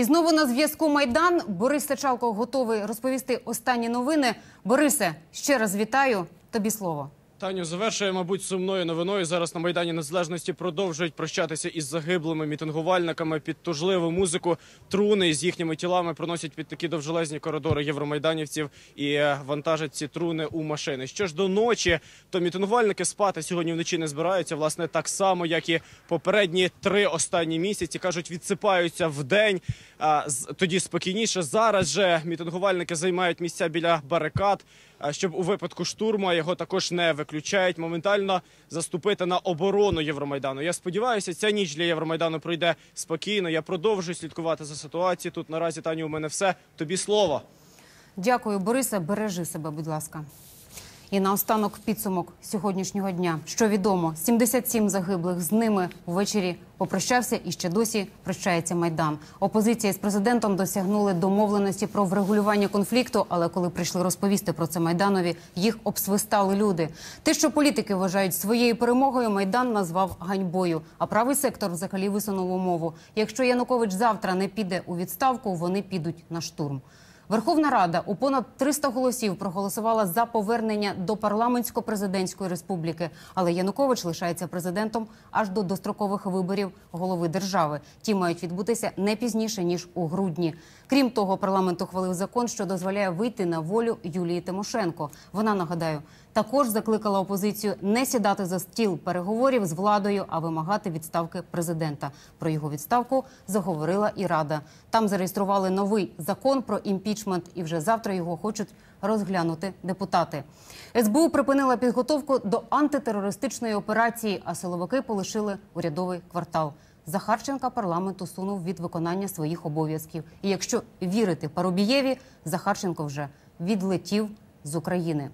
І знову на зв'язку Майдан. Борис Сачалко готовий розповісти останні новини. Борисе, ще раз вітаю. Тобі слово. Таню завершує, мабуть, сумною новиною. Зараз на майдані незалежності продовжують прощатися із загиблими мітингувальниками під тужливу музику. Труни з їхніми тілами проносять під такі довжелезні коридори євромайданівців і е, вантажать ці труни у машини. Що ж до ночі, то мітингувальники спати сьогодні вночі не збираються. Власне, так само, як і попередні три останні місяці кажуть, відсипаються в день. А тоді спокійніше. Зараз же мітингувальники займають місця біля барикад. Щоб у випадку штурму а його також не виключають моментально заступити на оборону Євромайдану. Я сподіваюся, ця ніч для Євромайдану пройде спокійно. Я продовжую слідкувати за ситуацією. Тут наразі Таню, у мене все. Тобі слово. Дякую, Борисе. Бережи себе, будь ласка. І наостанок підсумок сьогоднішнього дня. Що відомо, 77 загиблих з ними ввечері попрощався і ще досі прощається майдан. Опозиція з президентом досягнули домовленості про врегулювання конфлікту, але коли прийшли розповісти про це майданові, їх обсвистали люди. Те, що політики вважають своєю перемогою, майдан назвав ганьбою. А правий сектор взагалі висунув умову: якщо Янукович завтра не піде у відставку, вони підуть на штурм. Верховна Рада у понад 300 голосів проголосувала за повернення до парламентсько-президентської республіки, але Янукович лишається президентом аж до дострокових виборів голови держави. Ті мають відбутися не пізніше ніж у грудні. Крім того, парламент ухвалив закон, що дозволяє вийти на волю Юлії Тимошенко. Вона нагадаю. Також закликала опозицію не сідати за стіл переговорів з владою, а вимагати відставки президента. Про його відставку заговорила і рада. Там зареєстрували новий закон про імпічмент, і вже завтра його хочуть розглянути депутати. СБУ припинила підготовку до антитерористичної операції, а силовики полишили урядовий квартал. Захарченка парламент усунув від виконання своїх обов'язків. І якщо вірити Парубієві, Захарченко вже відлетів з України.